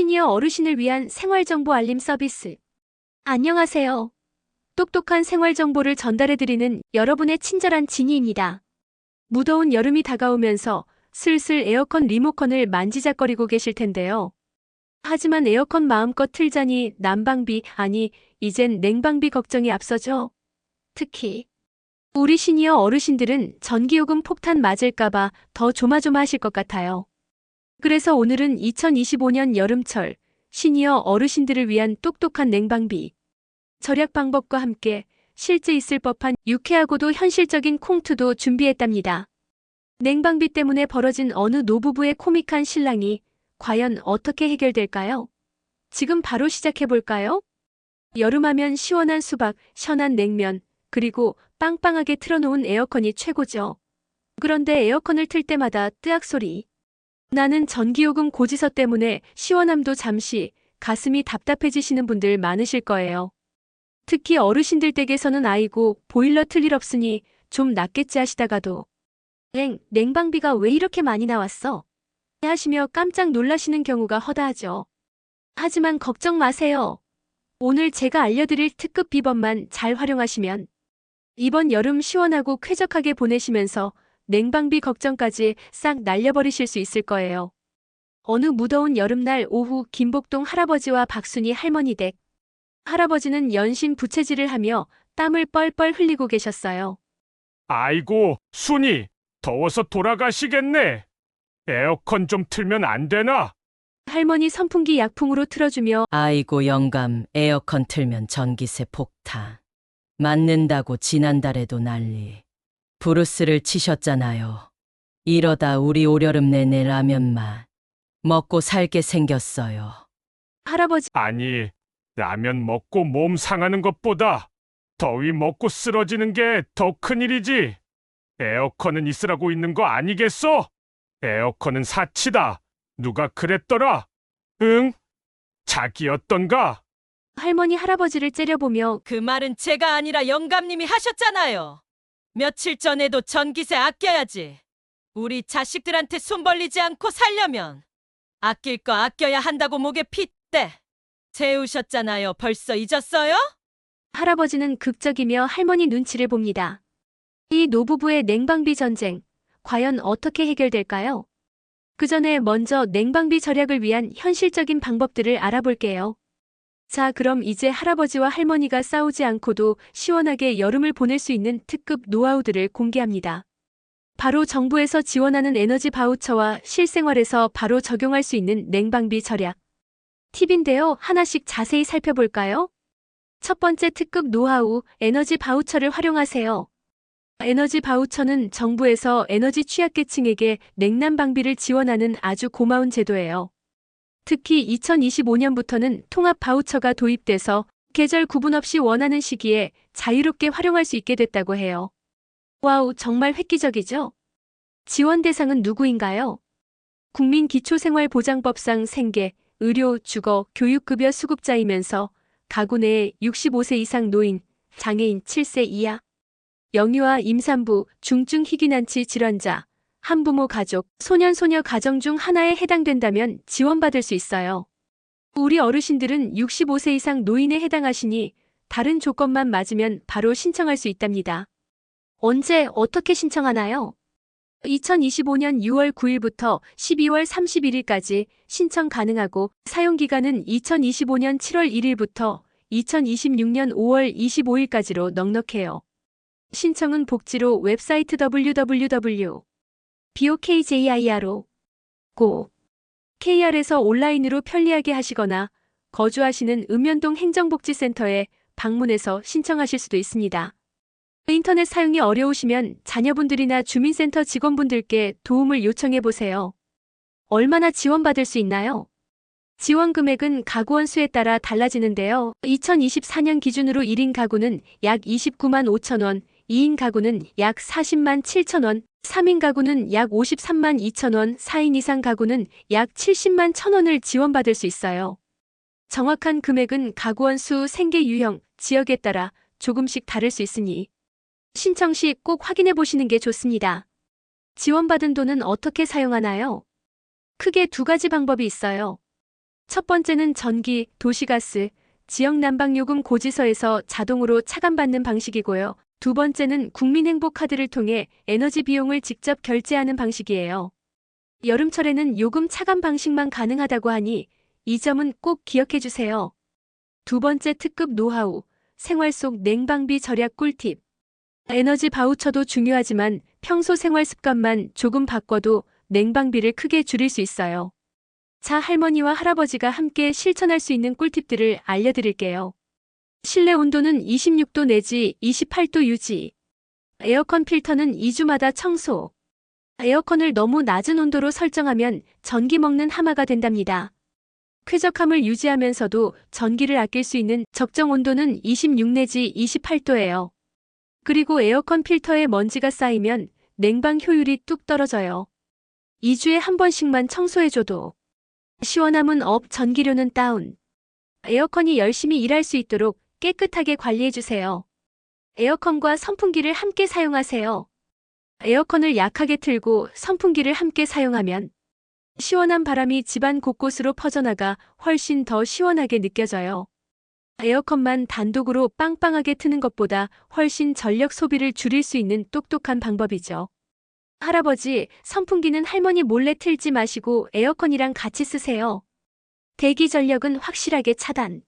시니어 어르신을 위한 생활정보 알림 서비스. 안녕하세요. 똑똑한 생활정보를 전달해드리는 여러분의 친절한 지니입니다. 무더운 여름이 다가오면서 슬슬 에어컨 리모컨을 만지작거리고 계실 텐데요. 하지만 에어컨 마음껏 틀자니 난방비, 아니, 이젠 냉방비 걱정이 앞서죠. 특히, 우리 시니어 어르신들은 전기요금 폭탄 맞을까봐 더 조마조마하실 것 같아요. 그래서 오늘은 2025년 여름철 시니어 어르신들을 위한 똑똑한 냉방비 절약 방법과 함께 실제 있을 법한 유쾌하고도 현실적인 콩투도 준비했답니다. 냉방비 때문에 벌어진 어느 노부부의 코믹한 신랑이 과연 어떻게 해결될까요? 지금 바로 시작해볼까요? 여름하면 시원한 수박, 시원한 냉면, 그리고 빵빵하게 틀어놓은 에어컨이 최고죠. 그런데 에어컨을 틀 때마다 뜨악 소리. 나는 전기요금 고지서 때문에 시원함도 잠시 가슴이 답답해지시는 분들 많으실 거예요. 특히 어르신들 댁에서는 아이고 보일러 틀 일 없으니 좀 낫겠지 하시다가도 엥 냉방비가 왜 이렇게 많이 나왔어? 하시며 깜짝 놀라시는 경우가 허다하죠. 하지만 걱정 마세요. 오늘 제가 알려드릴 특급 비법만 잘 활용하시면 이번 여름 시원하고 쾌적하게 보내시면서 냉방비 걱정까지 싹 날려버리실 수 있을 거예요. 어느 무더운 여름날 오후 김복동 할아버지와 박순이 할머니 댁. 할아버지는 연신 부채질을 하며 땀을 뻘뻘 흘리고 계셨어요. 아이고, 순이, 더워서 돌아가시겠네. 에어컨 좀 틀면 안 되나? 할머니 선풍기 약풍으로 틀어주며 아이고 영감 에어컨 틀면 전기세 폭탄. 맞는다고 지난달에도 난리. 브루스를 치셨잖아요. 이러다 우리 올여름 내내 라면만 먹고 살게 생겼어요. 할아버지 아니, 라면 먹고 몸 상하는 것보다 더위 먹고 쓰러지는 게 더 큰일이지. 에어컨은 있으라고 있는 거 아니겠어? 에어컨은 사치다. 누가 그랬더라? 응? 자기였던가? 할머니 할아버지를 째려보며 그 말은 제가 아니라 영감님이 하셨잖아요. 며칠 전에도 전기세 아껴야지. 우리 자식들한테 손 벌리지 않고 살려면 아낄 거 아껴야 한다고 목에 핏대. 재우셨잖아요. 벌써 잊었어요? 할아버지는 극적이며 할머니 눈치를 봅니다. 이 노부부의 냉방비 전쟁, 과연 어떻게 해결될까요? 그 전에 먼저 냉방비 절약을 위한 현실적인 방법들을 알아볼게요. 자, 그럼 이제 할아버지와 할머니가 싸우지 않고도 시원하게 여름을 보낼 수 있는 특급 노하우들을 공개합니다. 바로 정부에서 지원하는 에너지 바우처와 실생활에서 바로 적용할 수 있는 냉방비 절약. 팁인데요. 하나씩 자세히 살펴볼까요? 첫 번째 특급 노하우, 에너지 바우처를 활용하세요. 에너지 바우처는 정부에서 에너지 취약계층에게 냉난방비를 지원하는 아주 고마운 제도예요. 특히 2025년부터는 통합 바우처가 도입돼서 계절 구분 없이 원하는 시기에 자유롭게 활용할 수 있게 됐다고 해요. 와우, 정말 획기적이죠? 지원 대상은 누구인가요? 국민기초생활보장법상 생계, 의료, 주거, 교육급여 수급자이면서 가구 내에 65세 이상 노인, 장애인 7세 이하, 영유아 임산부, 중증 희귀난치 질환자, 한부모 가족, 소년소녀 가정 중 하나에 해당된다면 지원받을 수 있어요. 우리 어르신들은 65세 이상 노인에 해당하시니 다른 조건만 맞으면 바로 신청할 수 있답니다. 언제 어떻게 신청하나요? 2025년 6월 9일부터 12월 31일까지 신청 가능하고 사용기간은 2025년 7월 1일부터 2026년 5월 25일까지로 넉넉해요. 신청은 복지로 웹사이트 www. BOKJIR로 고 KR에서 온라인으로 편리하게 하시거나 거주하시는 읍면동 행정복지센터에 방문해서 신청하실 수도 있습니다. 인터넷 사용이 어려우시면 자녀분들이나 주민센터 직원분들께 도움을 요청해 보세요. 얼마나 지원받을 수 있나요? 지원 금액은 가구원 수에 따라 달라지는데요. 2024년 기준으로 1인 가구는 약 29만 5천 원, 2인 가구는 약 40만 7천 원, 3인 가구는 약 53만 2천 원, 4인 이상 가구는 약 70만 1천 원을 지원받을 수 있어요. 정확한 금액은 가구원 수, 생계 유형, 지역에 따라 조금씩 다를 수 있으니 신청 시 꼭 확인해 보시는 게 좋습니다. 지원받은 돈은 어떻게 사용하나요? 크게 두 가지 방법이 있어요. 첫 번째는 전기, 도시가스, 지역 난방요금 고지서에서 자동으로 차감받는 방식이고요. 두 번째는 국민행복카드를 통해 에너지 비용을 직접 결제하는 방식이에요. 여름철에는 요금 차감 방식만 가능하다고 하니 이 점은 꼭 기억해 주세요. 두 번째 특급 노하우, 생활 속 냉방비 절약 꿀팁. 에너지 바우처도 중요하지만 평소 생활 습관만 조금 바꿔도 냉방비를 크게 줄일 수 있어요. 자, 할머니와 할아버지가 함께 실천할 수 있는 꿀팁들을 알려드릴게요. 실내 온도는 26도 내지 28도 유지. 에어컨 필터는 2주마다 청소. 에어컨을 너무 낮은 온도로 설정하면 전기 먹는 하마가 된답니다. 쾌적함을 유지하면서도 전기를 아낄 수 있는 적정 온도는 26 내지 28도예요. 그리고 에어컨 필터에 먼지가 쌓이면 냉방 효율이 뚝 떨어져요. 2주에 한 번씩만 청소해줘도 시원함은 업, 전기료는 다운. 에어컨이 열심히 일할 수 있도록 깨끗하게 관리해주세요. 에어컨과 선풍기를 함께 사용하세요. 에어컨을 약하게 틀고 선풍기를 함께 사용하면 시원한 바람이 집안 곳곳으로 퍼져나가 훨씬 더 시원하게 느껴져요. 에어컨만 단독으로 빵빵하게 트는 것보다 훨씬 전력 소비를 줄일 수 있는 똑똑한 방법이죠. 할아버지, 선풍기는 할머니 몰래 틀지 마시고 에어컨이랑 같이 쓰세요. 대기 전력은 확실하게 차단.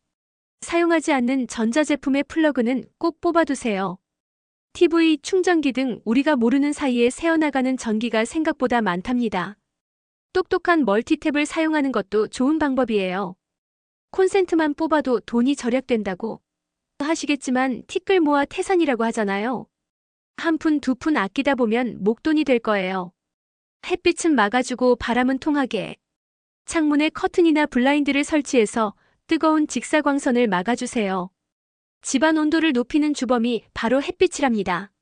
사용하지 않는 전자제품의 플러그는 꼭 뽑아두세요. TV, 충전기 등 우리가 모르는 사이에 새어나가는 전기가 생각보다 많답니다. 똑똑한 멀티탭을 사용하는 것도 좋은 방법이에요. 콘센트만 뽑아도 돈이 절약된다고 하시겠지만 티끌 모아 태산이라고 하잖아요. 한 푼 두푼 아끼다 보면 목돈이 될 거예요. 햇빛은 막아주고 바람은 통하게. 창문에 커튼이나 블라인드를 설치해서 뜨거운 직사광선을 막아주세요. 집안 온도를 높이는 주범이 바로 햇빛이랍니다.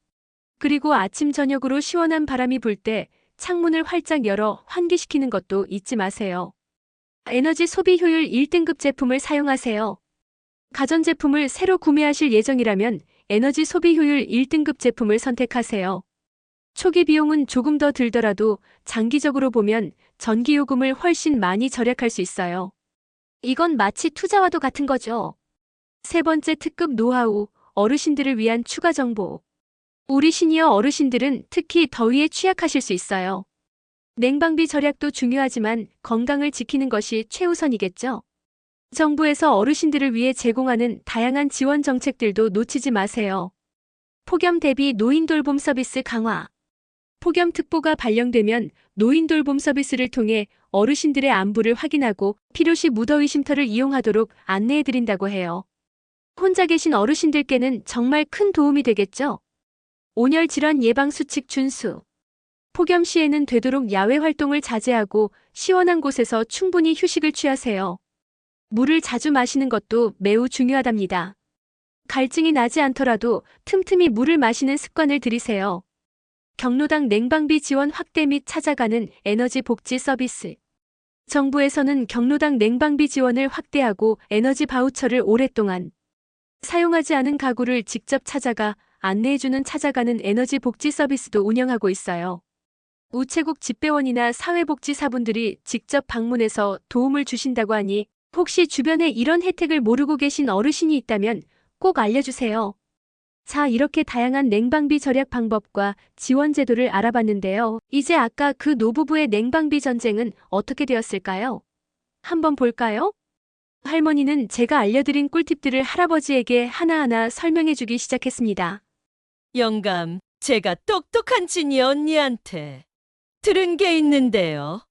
그리고 아침 저녁으로 시원한 바람이 불 때 창문을 활짝 열어 환기시키는 것도 잊지 마세요. 에너지 소비 효율 1등급 제품을 사용하세요. 가전제품을 새로 구매하실 예정이라면 에너지 소비 효율 1등급 제품을 선택하세요. 초기 비용은 조금 더 들더라도 장기적으로 보면 전기요금을 훨씬 많이 절약할 수 있어요. 이건 마치 투자와도 같은 거죠. 세 번째 특급 노하우, 어르신들을 위한 추가 정보. 우리 시니어 어르신들은 특히 더위에 취약하실 수 있어요. 냉방비 절약도 중요하지만 건강을 지키는 것이 최우선이겠죠. 정부에서 어르신들을 위해 제공하는 다양한 지원 정책들도 놓치지 마세요. 폭염 대비 노인 돌봄 서비스 강화. 폭염 특보가 발령되면 노인 돌봄 서비스를 통해 어르신들의 안부를 확인하고 필요시 무더위 쉼터를 이용하도록 안내해드린다고 해요. 혼자 계신 어르신들께는 정말 큰 도움이 되겠죠? 온열 질환 예방 수칙 준수. 폭염 시에는 되도록 야외 활동을 자제하고 시원한 곳에서 충분히 휴식을 취하세요. 물을 자주 마시는 것도 매우 중요하답니다. 갈증이 나지 않더라도 틈틈이 물을 마시는 습관을 들이세요. 경로당 냉방비 지원 확대 및 찾아가는 에너지 복지 서비스. 정부에서는 경로당 냉방비 지원을 확대하고 에너지 바우처를 오랫동안 사용하지 않은 가구를 직접 찾아가 안내해주는 찾아가는 에너지 복지 서비스도 운영하고 있어요. 우체국 집배원이나 사회복지사분들이 직접 방문해서 도움을 주신다고 하니 혹시 주변에 이런 혜택을 모르고 계신 어르신이 있다면 꼭 알려주세요. 자, 이렇게 다양한 냉방비 절약 방법과 지원 제도를 알아봤는데요. 이제 아까 그 노부부의 냉방비 전쟁은 어떻게 되었을까요? 한번 볼까요? 할머니는 제가 알려드린 꿀팁들을 할아버지에게 하나하나 설명해주기 시작했습니다. 영감, 제가 똑똑한 진이 언니한테 들은 게 있는데요.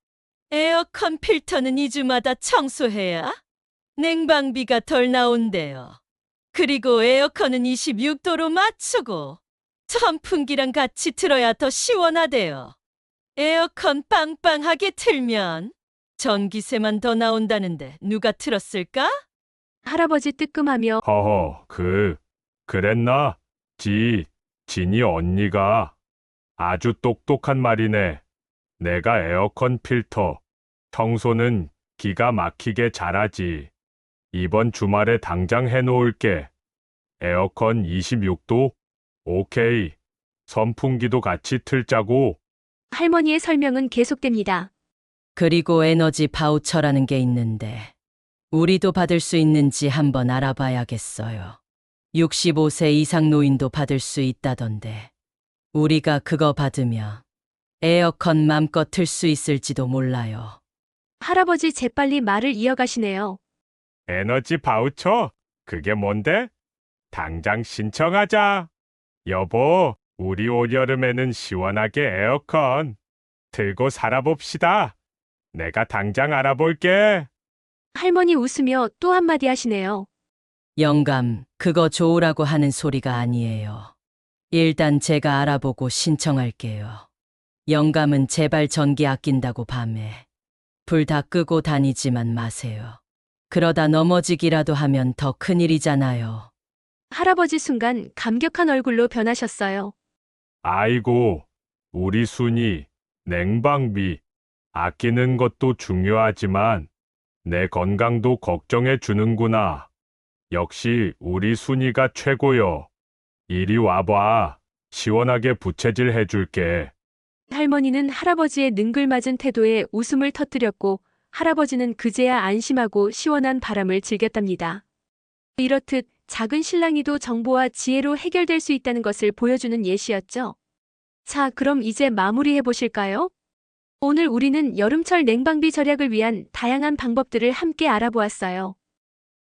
에어컨 필터는 2주마다 청소해야 냉방비가 덜 나온대요. 그리고 에어컨은 26도로 맞추고 선풍기랑 같이 틀어야 더 시원하대요. 에어컨 빵빵하게 틀면 전기세만 더 나온다는데 누가 틀었을까? 할아버지 뜨끔하며 허허, 그, 그랬나? 지, 진이 언니가 아주 똑똑한 말이네. 내가 에어컨 필터, 청소는 기가 막히게 잘하지. 이번 주말에 당장 해놓을게. 에어컨 26도? 오케이. 선풍기도 같이 틀자고. 할머니의 설명은 계속됩니다. 그리고 에너지 바우처라는 게 있는데 우리도 받을 수 있는지 한번 알아봐야겠어요. 65세 이상 노인도 받을 수 있다던데. 우리가 그거 받으면 에어컨 맘껏 틀 수 있을지도 몰라요. 할아버지 재빨리 말을 이어가시네요. 에너지 바우처? 그게 뭔데? 당장 신청하자. 여보, 우리 올여름에는 시원하게 에어컨 틀고 살아봅시다. 내가 당장 알아볼게. 할머니 웃으며 또 한마디 하시네요. 영감, 그거 좋으라고 하는 소리가 아니에요. 일단 제가 알아보고 신청할게요. 영감은 제발 전기 아낀다고 밤에 불 다 끄고 다니지만 마세요. 그러다 넘어지기라도 하면 더 큰일이잖아요. 할아버지 순간 감격한 얼굴로 변하셨어요. 아이고, 우리 순이 냉방비 아끼는 것도 중요하지만 내 건강도 걱정해 주는구나. 역시 우리 순이가 최고요. 이리 와봐. 시원하게 부채질 해줄게. 할머니는 할아버지의 능글맞은 태도에 웃음을 터뜨렸고 할아버지는 그제야 안심하고 시원한 바람을 즐겼답니다. 이렇듯 작은 신랑이도 정보와 지혜로 해결될 수 있다는 것을 보여주는 예시였죠. 자, 그럼 이제 마무리해 보실까요? 오늘 우리는 여름철 냉방비 절약을 위한 다양한 방법들을 함께 알아보았어요.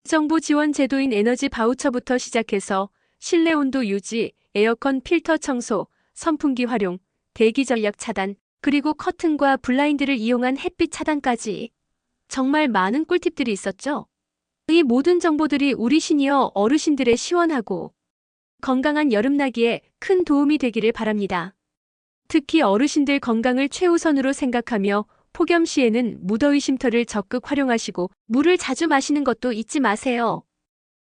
정부 지원 제도인 에너지 바우처부터 시작해서 실내 온도 유지, 에어컨 필터 청소, 선풍기 활용, 대기 전력 차단, 그리고 커튼과 블라인드를 이용한 햇빛 차단까지 정말 많은 꿀팁들이 있었죠. 이 모든 정보들이 우리 시니어 어르신들의 시원하고 건강한 여름나기에 큰 도움이 되기를 바랍니다. 특히 어르신들 건강을 최우선으로 생각하며 폭염 시에는 무더위 쉼터를 적극 활용하시고 물을 자주 마시는 것도 잊지 마세요.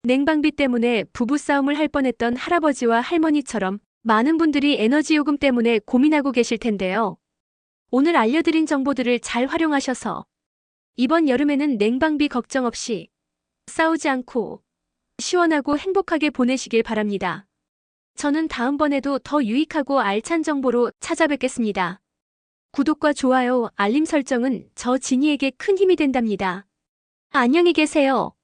냉방비 때문에 부부싸움을 할 뻔했던 할아버지와 할머니처럼 많은 분들이 에너지 요금 때문에 고민하고 계실 텐데요. 오늘 알려드린 정보들을 잘 활용하셔서 이번 여름에는 냉방비 걱정 없이 싸우지 않고 시원하고 행복하게 보내시길 바랍니다. 저는 다음번에도 더 유익하고 알찬 정보로 찾아뵙겠습니다. 구독과 좋아요, 알림 설정은 저 지니에게 큰 힘이 된답니다. 안녕히 계세요.